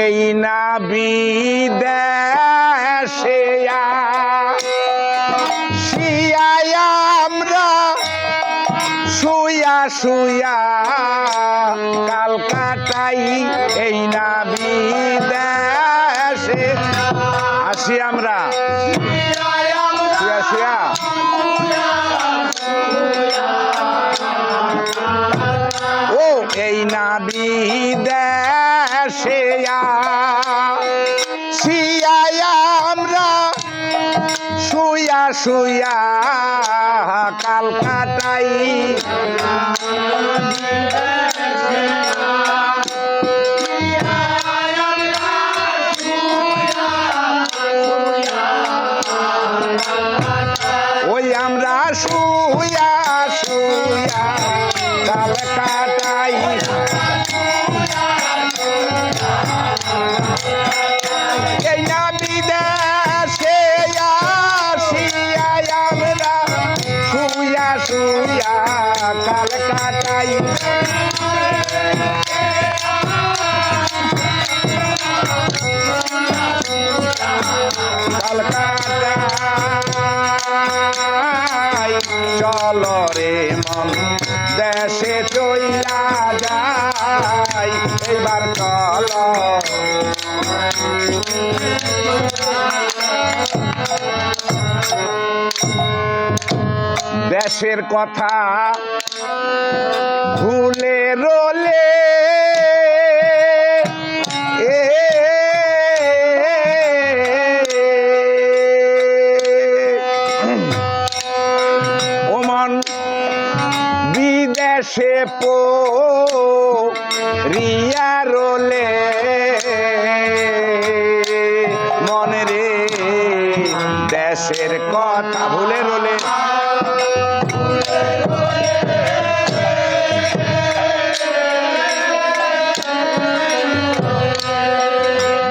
এই না বিদেশে শিয়ায় আমরা শুয়া শুয়া কালকাটাই এই না বিদেশে আসি আমরা। ও, এই না বিদেশে শুয়া শুয়া কালকাটাই ওই আমরা শুয়া শুয়া কালকাটাই চল রে মন দেশে চইলা যাই এবার চল। দেশের কথা ভুলে রোলে পো রিয়া রোলে। মনে রে দেশের কথা ভুলে রোলে।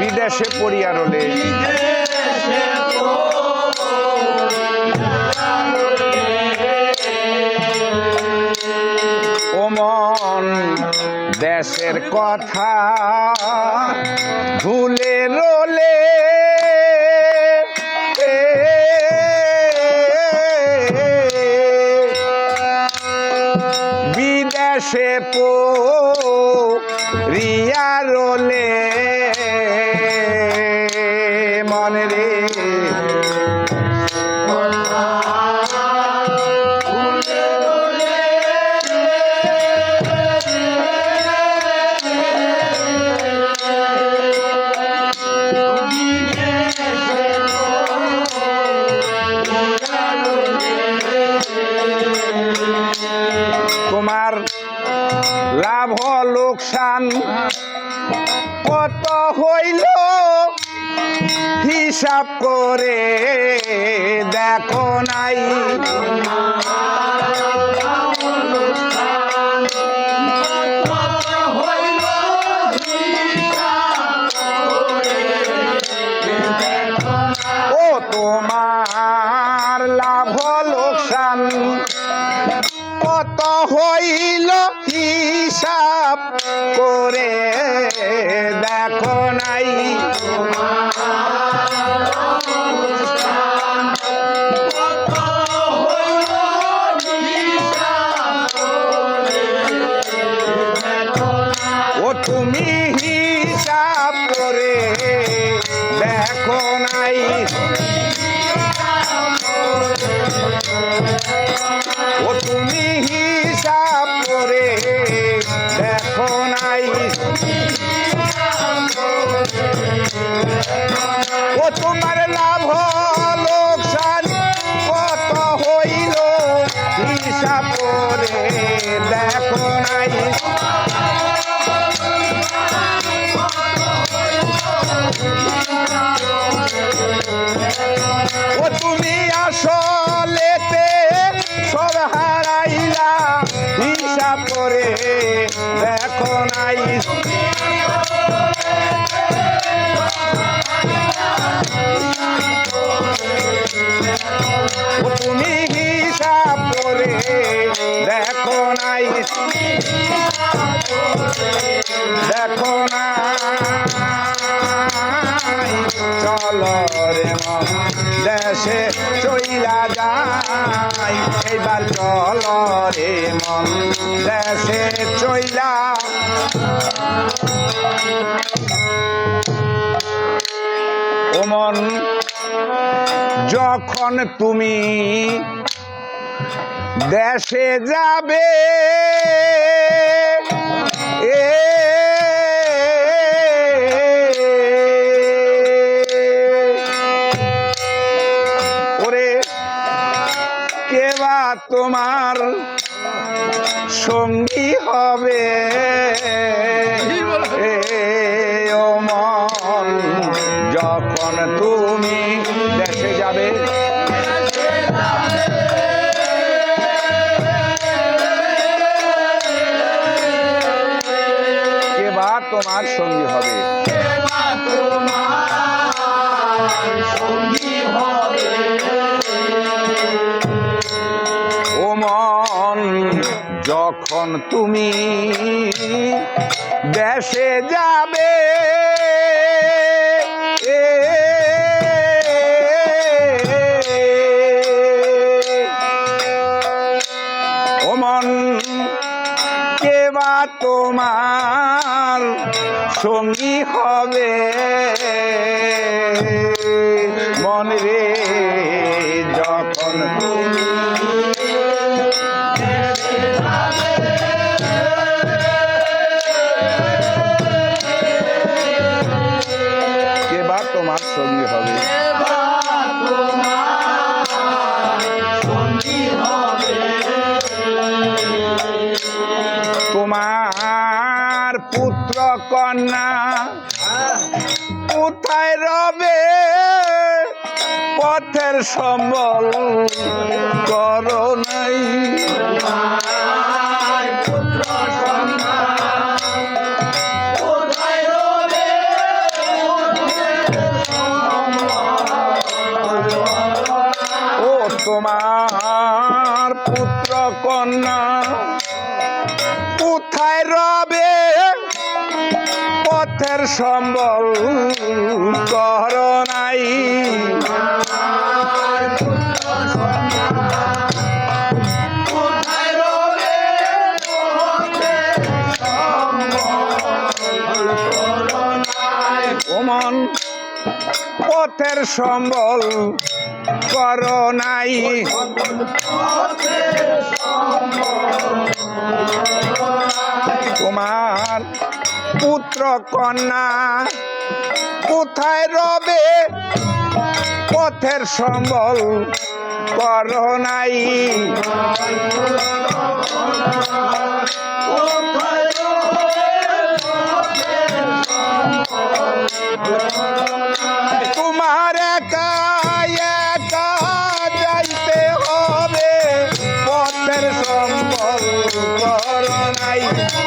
বিদেশে পড়িয়া রোলে। দেশের কথা ভুলে রোলে। বিদেশে পো রিয়া রোলে। লাভ লোকসান। কত হইল? হিসাব করে দেখো নাই। কত হইল হিসাব করে। দেখো না। চল রে দেশে চইলা যাই। এইবার চল মন দেশে চইলা। ও মন যখন তুমি দেশে যাবে ওরে কেবা তোমার সঙ্গী হবে মন যখন তুমি তোমার সঙ্গী হবে। ও মন যখন তুমি দেশে যাবে তোমার সঙ্গী হবে। মন রে সম্বল করো নাই। ও তোমার পুত্র কন্যা কোথায় রবে পথের সম্বল কর পথের সম্বল কর নাই। তোমার পুত্র কন্যা কোথায় রবে? পথের সম্বল কর নাই। তোমার নাই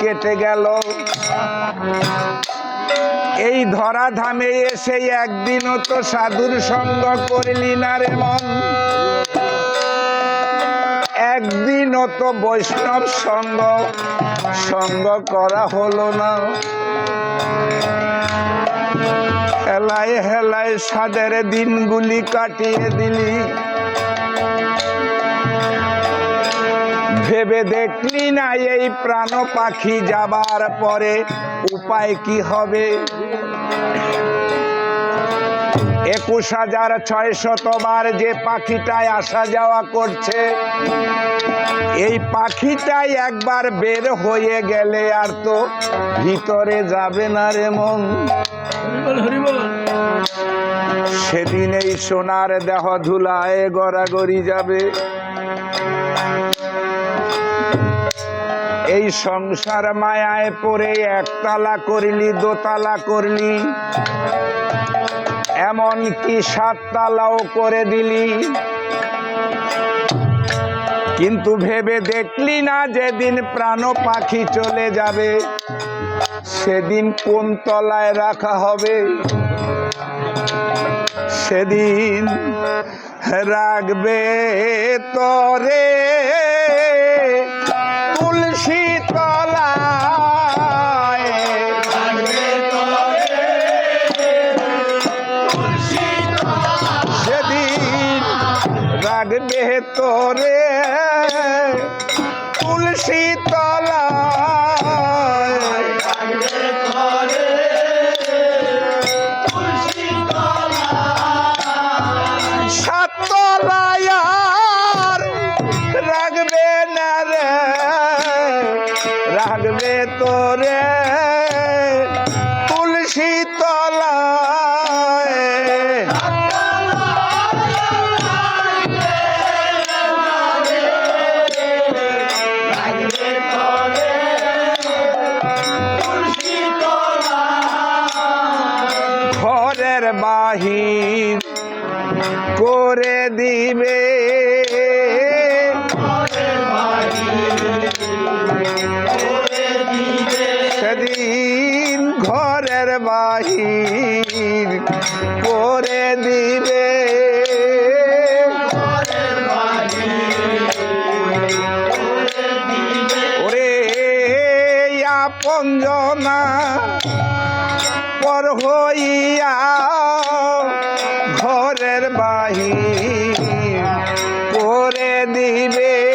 কেটে গেল। এই ধরা ধামে এসে একদিনও তো সাধুর সঙ্গ করলি না রে মন। একদিনও তো বৈষ্ণব সঙ্গ সঙ্গ করা হলো না। হেলায় হেলায় সাদের দিনগুলি কাটিয়ে দিলি। ভেবে দেখলি না এই প্রাণ পাখি যাবার পরে উপায় কি হবে? একুশ হাজার ছয় শতবার যে পাখিটায় আসা যাওয়া করছে, এই পাখিটাই একবার বের হয়ে গেলে আর তো ভিতরে যাবে না রে মন। সেদিন এই সোনার দেহ ধুলায় গড়াগড়ি যাবে। এই সংসার মায়ায় পড়ে একতলা করলি, দোতলা করলি। এমন কি সাততলাও করে দিলি। কিন্তু ভেবে দেখলি না যেদিন প্রাণ পাখি চলে যাবে, সেদিন কোন তলায় রাখা হবে? সেদিন রাখবে তরে। রাখবে তোরে তুলসী সাতলায় রাখবে না রে রাখবে তোরে। ঘরের বাহির করে দিবে